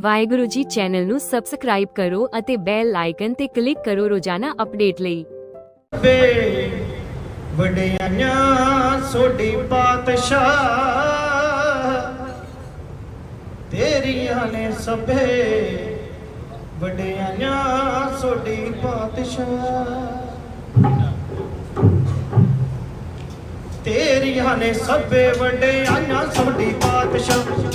Waheguru ji channel ਨੂੰ subscribe ਕਰੋ ਅਤੇ ਬੈਲ ਆਈਕਨ ਤੇ ਕਲਿੱਕ ਕਰੋ ਰੋਜ਼ਾਨਾ ਅਪਡੇਟ ਲਈ। ਪਾਤਸ਼ਾਹ, ਤੇਰੀਆਂ ਨੇ ਸਭੇ ਵਡਿਆਈਆਂ ਸੋਡੀ ਪਾਤਸ਼ਾਹ। ਤੇਰੀਆਂ ਨੇ ਸਭੇ ਵਡਿਆਈਆਂ ਸੋਡੀ ਪਾਤਸ਼ਾਹ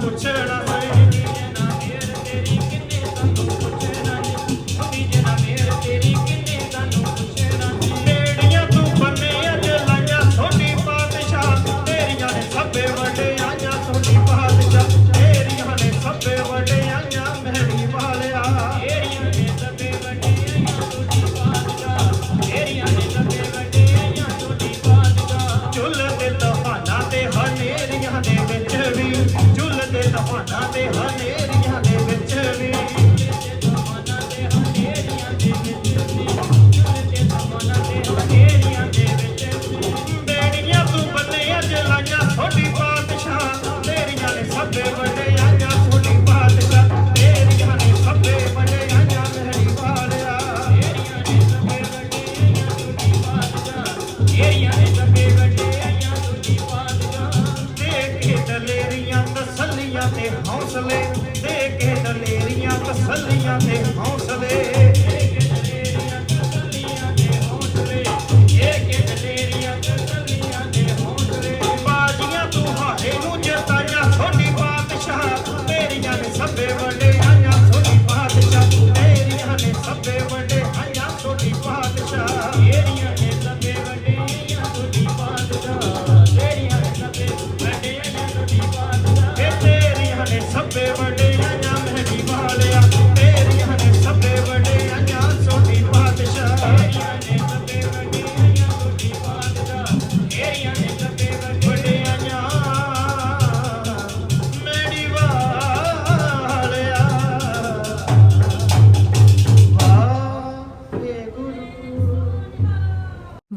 to turn up. हने हने ਤੇ ਹੌਸਲੇ